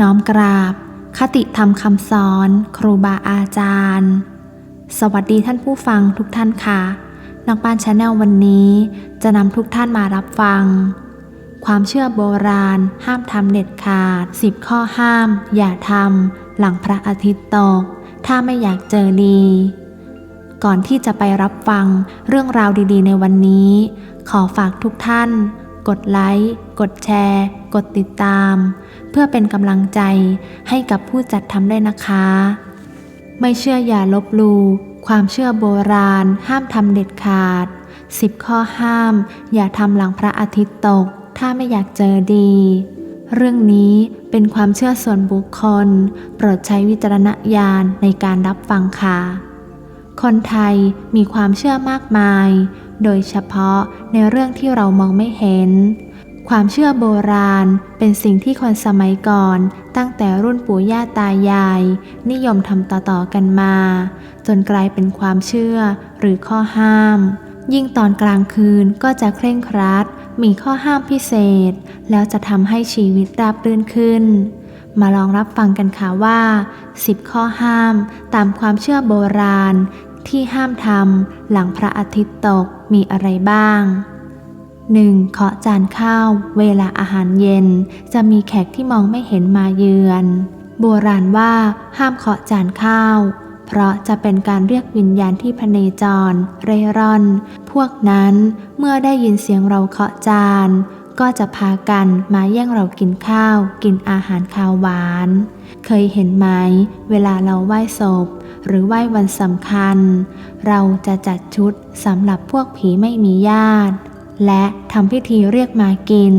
น้อมกราบ คติธรรมคำสอน ครูบาอาจารย์ สวัสดีท่านผู้ฟังทุกท่านค่ะ นักบ้านชาแนลวันนี้จะนำทุกท่านมารับฟัง ความเชื่อโบราณ ห้ามทำเด็ดขาด 10 ข้อห้าม อย่าทำหลังพระอาทิตย์ตก ถ้าไม่อยากเจอดี ก่อนที่จะไปรับฟังเรื่องราวดีๆ ในวันนี้ ขอฝากทุกท่าน กดไลค์ กดแชร์ กดติดตาม เพื่อเป็นกำลังใจให้กับผู้จัดทำด้วยนะคะ ไม่เชื่ออย่าลบลู่ความเชื่อโบราณ ห้ามทำเด็ดขาด 10 ข้อห้าม อย่าทำหลังพระอาทิตย์ตก ถ้าไม่อยากเจอดี เรื่องนี้เป็นความเชื่อส่วนบุคคล โปรดใช้วิจารณญาณในการรับฟังค่ะ คนไทยมีความเชื่อมากมาย โดยเฉพาะในเรื่องที่เรามองไม่เห็น ความเชื่อโบราณเป็นสิ่งที่คนสมัยก่อนตั้งแต่รุ่นปู่ย่าตายาย นิยมทำต่อๆกันมา จนกลายเป็นความเชื่อหรือข้อห้าม ยิ่งตอนกลางคืนก็จะเคร่งครัด มีข้อห้ามพิเศษ แล้วจะทำให้ชีวิตราบรื่นขึ้นมาลองรับฟังกันค่ะว่า 10 ข้อห้ามตามความเชื่อโบราณ ที่ห้ามทำหลังพระอาทิตย์ตกมีอะไรบ้าง 1. เคาะจานข้าว เวลาอาหารเย็น จะมีแขกที่มองไม่เห็นมาเยือน โบราณว่าห้ามเคาะจานข้าว เพราะจะเป็นการเรียกวิญญาณที่พเนจร เร่ร่อน พวกนั้นเมื่อได้ยินเสียงเราเคาะจาน ก็จะพากันมาแย่งเรากินข้าว กินอาหารข้าวหวาน เคยเห็นไหม เวลาเราไหว้ศพ หรือไหว้วันสำคัญ เราจะจัดชุดสำหรับพวกผีไม่มีญาติ และทำพิธีเรียกมากิน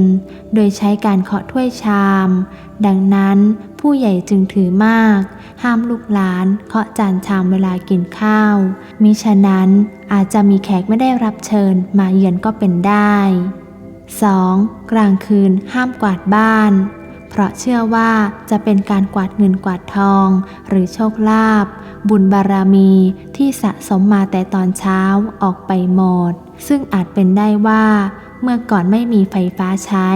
โดยใช้การเคาะถ้วยชาม ดังนั้นผู้ใหญ่จึงถือมาก ห้ามลูกหลานเคาะจานชามเวลากินข้าว มิฉะนั้นอาจจะมีแขกไม่ได้รับเชิญมาเยือนก็เป็นได้ 2. กลางคืนห้ามกวาดบ้าน เพราะเชื่อว่าจะเป็นการกวาดเงินกวาดทอง หรือโชคลาภ บุญบารมีที่สะสมมาแต่ตอนเช้าออกไปหมด ซึ่งอาจเป็นได้ว่า เมื่อก่อนไม่มีไฟฟ้าใช้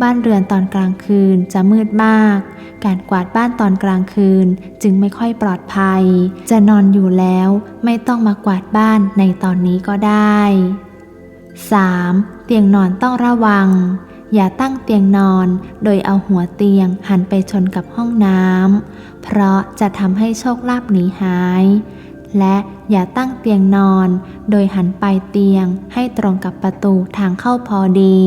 บ้านเรือนตอนกลางคืนจะมืดมาก การกวาดบ้านตอนกลางคืนจึงไม่ค่อยปลอดภัย จะนอนอยู่แล้วไม่ต้องมากวาดบ้านในตอนนี้ก็ได้ 3. เตียงนอนต้องระวัง อย่าตั้งเตียงนอนโดยเอาหัวเตียงหันไปชนกับห้องน้ำ เพราะจะทำให้โชคลาภหนีหาย และอย่าตั้งเตียงนอน โดยหันปลายเตียงให้ตรงกับประตูทางเข้าพอดี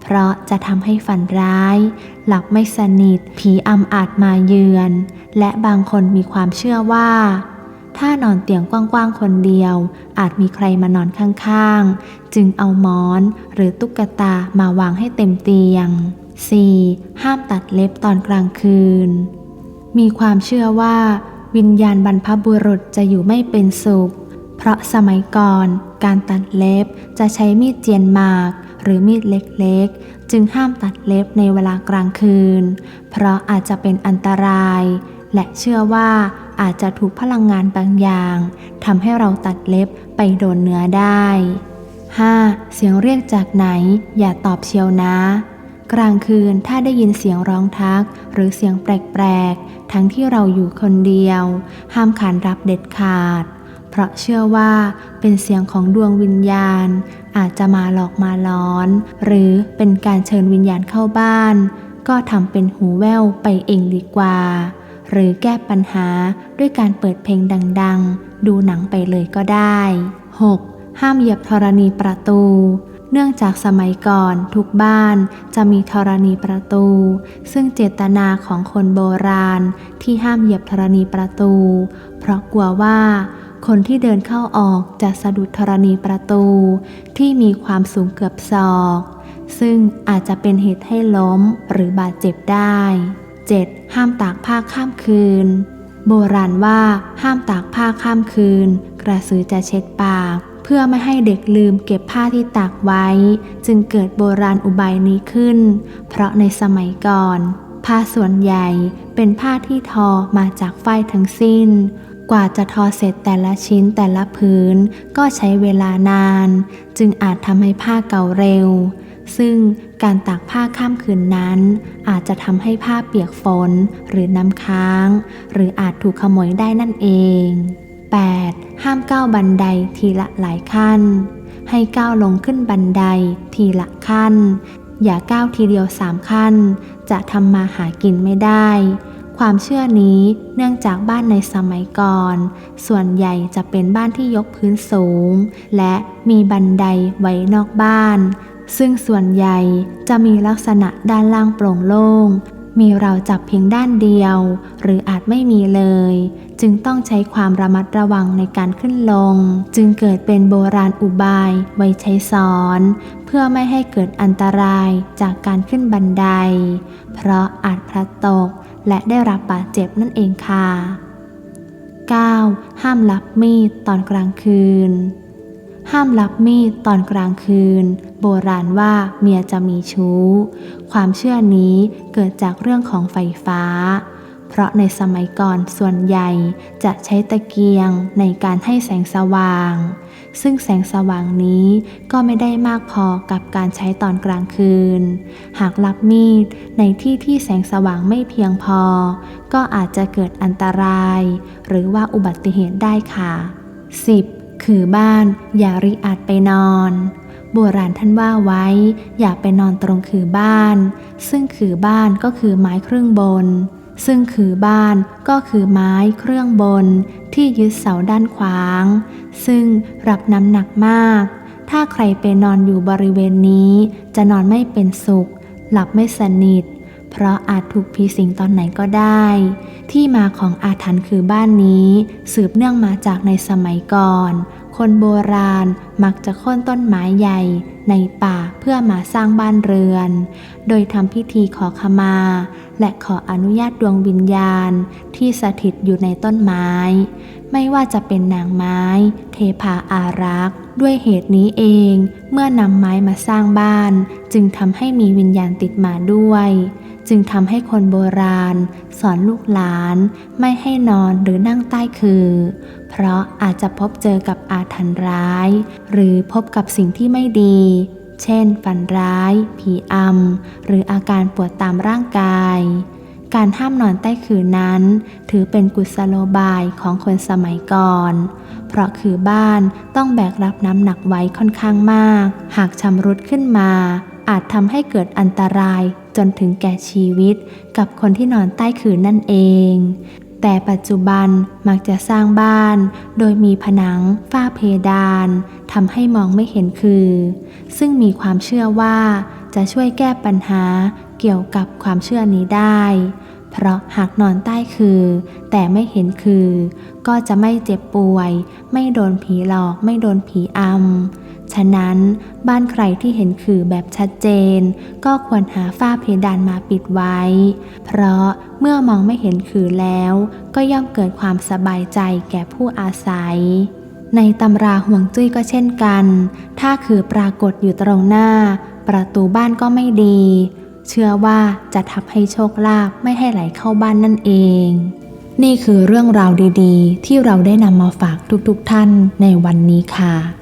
เพราะจะทำให้ฝันร้าย หลับไม่สนิท ผีอำอาจมาเยือน และบางคนมีความเชื่อว่า ถ้านอนเตียงกว้างๆคนเดียว อาจมีใครมานอนข้างๆ จึงเอาหมอนหรือตุ๊กตามาวางให้เต็มเตียง 4. ห้ามตัดเล็บตอนกลางคืน มีความเชื่อว่า วิญญาณบรรพบุรุษจะอยู่ไม่เป็นสุข เพราะสมัยก่อน การตัดเล็บจะใช้มีดเจียนหมาก หรือมีดเล็กๆ จึงห้ามตัดเล็บในเวลากลางคืน เพราะอาจจะเป็นอันตราย และเชื่อว่าอาจจะถูกพลังงานบางอย่างทำให้เราตัดเล็บไปโดนเนื้อได้ 5. เสียงเรียกจากไหน อย่าตอบเชียวนะ กลางคืนถ้าได้ยินเสียงร้องทัก หรือเสียงแปลกๆ ทั้งที่เราอยู่คนเดียว ห้ามขานรับเด็ดขาด เพราะเชื่อว่าเป็นเสียงของดวงวิญญาณ อาจจะมาหลอกมาล้อน หรือเป็นการเชิญวิญญาณเข้าบ้าน ก็ทำเป็นหูแว่วไปเองดีกว่า หรือแก้ปัญหาด้วยการเปิดเพลงดัง ๆ ดูหนังไปเลยก็ได้ 6. ห้ามเหยียบธรณีประตู เนื่องจากสมัยก่อนทุกบ้านจะมีธรณีประตู ซึ่งเจตนาของคนโบราณที่ห้ามเหยียบธรณีประตู เพราะกลัวว่าคนที่เดินเข้าออกจะสะดุดธรณีประตูที่มีความสูงเกือบศอก ซึ่งอาจจะเป็นเหตุให้ล้มหรือบาดเจ็บได้ 7. ห้ามตากผ้าข้ามคืน โบราณว่าห้ามตากผ้าข้ามคืน กระสือจะเช็ดปาก เพื่อไม่ให้เด็กลืมเก็บผ้าที่ตากไว้ จึงเกิดโบราณอุบายนี้ขึ้น เพราะในสมัยก่อน ผ้าส่วนใหญ่เป็นผ้าที่ทอมาจากฝ้ายทั้งสิ้น กว่าจะทอเสร็จแต่ละชิ้นแต่ละผืนก็ใช้เวลานาน จึงอาจทำให้ผ้าเก่าเร็ว ซึ่งการตากผ้าข้ามคืนนั้น อาจจะทำให้ผ้าเปียกฝนหรือน้ำค้าง หรืออาจถูกขโมยได้นั่นเอง 8. ห้ามก้าวบันไดทีละหลายขั้น ให้ก้าวลงขึ้นบันไดทีละขั้น อย่าก้าวทีเดียวสามขั้น จะทำมาหากินไม่ได้ ความเชื่อนี้เนื่องจากบ้านในสมัยก่อน ส่วนใหญ่จะเป็นบ้านที่ยกพื้นสูง และมีบันไดไว้นอกบ้านซึ่งส่วนใหญ่จะมีลักษณะด้านล่างโปร่งโล่ง มีเราจับเพียงด้านเดียว หรืออาจไม่มีเลย จึงต้องใช้ความระมัดระวังในการขึ้นลง จึงเกิดเป็นโบราณอุบายไว้ใช้สอน เพื่อไม่ให้เกิดอันตรายจากการขึ้นบันได เพราะอาจพลัดตกและได้รับบาดเจ็บนั่นเองค่ะ 9. ห้ามรับมีดตอนกลางคืน ห้ามรับมีดตอนกลางคืน โบราณว่าเมียจะมีชู้ ความเชื่อนี้เกิดจากเรื่องของไฟฟ้า เพราะในสมัยก่อนส่วนใหญ่จะใช้ตะเกียงในการให้แสงสว่าง ซึ่งแสงสว่างนี้ก็ไม่ได้มากพอกับการใช้ตอนกลางคืน หากรับมีดในที่ที่แสงสว่างไม่เพียงพอ ก็อาจจะเกิดอันตราย หรือว่าอุบัติเหตุได้ค่ะ 10. คือบ้านอย่าริอาจไปนอน โบราณท่านว่าไว้ อย่าไปนอนตรงคือบ้าน ซึ่งคือบ้านก็คือไม้เครื่องบน ซึ่งคือบ้านก็คือไม้เครื่องบน ที่ยึดเสาด้านขวาง ซึ่งรับน้ำหนักมาก ถ้าใครไปนอนอยู่บริเวณนี้ จะนอนไม่เป็นสุข หลับไม่สนิท เพราะอาจถูกผีสิงตอนไหนก็ได้ ที่มาของอาถรรพ์คือบ้านนี้ สืบเนื่องมาจากในสมัยก่อน คนโบราณมักจะค่นต้นไม้ใหญ่ในป่าเพื่อมาสร้างบ้านเรือน โดยทำพิธีขอขมา และขออนุญาตดวงวิญญาณที่สถิตอยู่ในต้นไม้ ไม่ว่าจะเป็นนางไม้ เทพาอารักษ์ ด้วยเหตุนี้เอง เมื่อนำไม้มาสร้างบ้าน จึงทำให้มีวิญญาณติดมาด้วย จึงทำให้คนโบราณ สอนลูกหลานไม่ให้นอนหรือนั่งใต้คือ เพราะอาจจะพบเจอกับอาถรรพ์ร้าย หรือพบกับสิ่งที่ไม่ดี เช่น ฝันร้าย ผีอำหรืออาการปวดตามร่างกาย การห้ามนอนใต้คือนั้น ถือเป็นกุศโลบายของคนสมัยก่อนเพราะคือบ้านต้องแบกรับน้ำหนักไว้ค่อนข้างมาก หากชำรุดขึ้นมา อาจทำให้เกิดอันตรายจนถึงแก่ชีวิต กับคนที่นอนใต้คืนนั่นเอง แต่ปัจจุบันมักจะสร้างบ้าน โดยมีผนัง ฝ้าเพดานทำให้มองไม่เห็นคือ ซึ่งมีความเชื่อว่าจะช่วยแก้ปัญหาเกี่ยวกับความเชื่อนี้ได้ เพราะหากนอนใต้คือ แต่ไม่เห็นคือ ก็จะไม่เจ็บป่วย ไม่โดนผีหลอก ไม่โดนผีอำ ฉะนั้นบ้านใครที่เห็นคือแบบชัดเจน ก็ควรหาฝ้าเพดานมาปิดไว้ เพราะเมื่อมองไม่เห็นคือแล้ว ก็ย่อมเกิดความสบายใจแก่ผู้อาศัย ในตำราห่วงจุ้ยก็เช่นกัน ถ้าคือปรากฏอยู่ตรงหน้า ประตูบ้านก็ไม่ดี เชื่อว่าจะทำให้โชคลาภไม่ให้ไหลเข้าบ้านนั่นเองนี่คือเรื่องราวดีๆ ที่เราได้นำมาฝากทุกๆท่านในวันนี้ค่ะ